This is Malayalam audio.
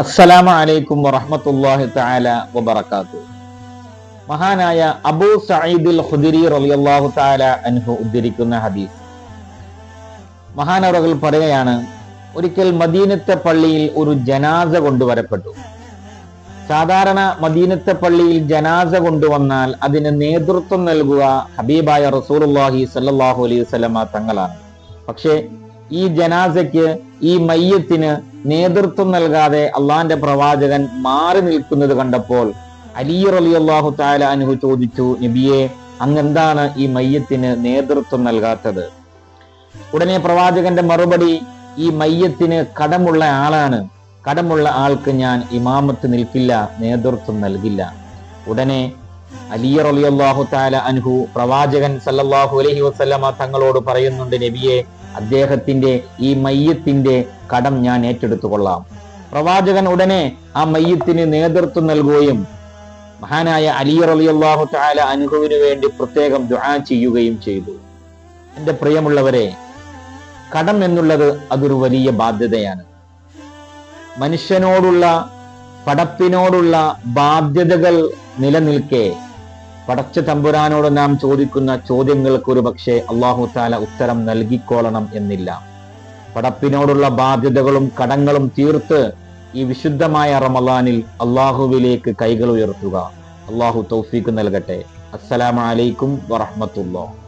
അസ്സലാമു അലൈക്കും വറഹ്മത്തുള്ളാഹി തആല വബറകാത്തു. മഹാനായ അബൂ സഈദുൽ ഖുദരി റളിയല്ലാഹു തആല അൻഹു ഉദ്ധരിക്കുന്ന ഹദീസ്. മഹാനവറുകൾ പറയുകയാണ് ഒരിക്കൽ മദീനത്തെ പള്ളിയിൽ ഒരു ജനാസ കൊണ്ടുവരപ്പെട്ടു. സാധാരണ മദീനത്തെ പള്ളിയിൽ ജനാസ കൊണ്ടുവന്നാൽ അതിന് നേതൃത്വം നൽകുക ഹബീബായ റസൂലുള്ളാഹി സല്ലല്ലാഹു അലൈഹി വസല്ലമ തങ്ങളാണ്. പക്ഷേ ഈ ജനാസയ്ക്ക് ഈ മയ്യത്തിന് നേതൃത്വം നൽകാതെ അള്ളാന്റെ പ്രവാചകൻ മാറി നിൽക്കുന്നത് കണ്ടപ്പോൾ അലി റളിയല്ലാഹു താല അനുഹു ചോദിച്ചു നബിയെ അങ്ങെന്താണ് ഈ മയ്യത്തിന് നേതൃത്വം നൽകാത്തത്? ഉടനെ പ്രവാചകന്റെ മറുപടി ഈ മയ്യത്തിന് കടമുള്ള ആളാണ്. കടമുള്ള ആൾക്ക് ഞാൻ ഇമാമത്ത് നിൽക്കില്ല നേതൃത്വം നൽകില്ല. ഉടനെ അലി റളിയല്ലാഹു താല അനുഹു പ്രവാചകൻ സല്ലല്ലാഹു അലൈഹി വസല്ലമ തങ്ങളോട് പറയുന്നുണ്ട് നബിയെ അദ്ദേഹത്തിന്റെ ഈ മയ്യത്തിന്റെ കടം ഞാൻ ഏറ്റെടുത്തു കൊള്ളാം പ്രവാചകൻ ഉടനെ ആ മയ്യത്തിന് നേതൃത്വം നൽകുകയും മഹാനായ അലി റളിയല്ലാഹു തആല അനുഭവിനു വേണ്ടി പ്രത്യേകം ദുആ ചെയ്യുകയും ചെയ്തു. എന്റെ പ്രിയമുള്ളവരെ കടം എന്നുള്ളത് അതൊരു വലിയ ബാധ്യതയാണ്. മനുഷ്യനോടുള്ള പടപ്പിനോടുള്ള ബാധ്യതകൾ നിലനിൽക്കെ പടച്ച തമ്പുരാനോട് നാം ചോദിക്കുന്ന ചോദ്യങ്ങൾക്ക് ഒരു പക്ഷേ അള്ളാഹു താല ഉത്തരം നൽകിക്കോളണം എന്നില്ല. പടപ്പിനോടുള്ള ബാധ്യതകളും കടങ്ങളും തീർത്ത് ഈ വിശുദ്ധമായ റമലാനിൽ അള്ളാഹുവിലേക്ക് കൈകൾ ഉയർത്തുക. അള്ളാഹു തൗഫീക്ക് നൽകട്ടെ. അസ്സലാമലൈക്കും വറഹമത്തുള്ള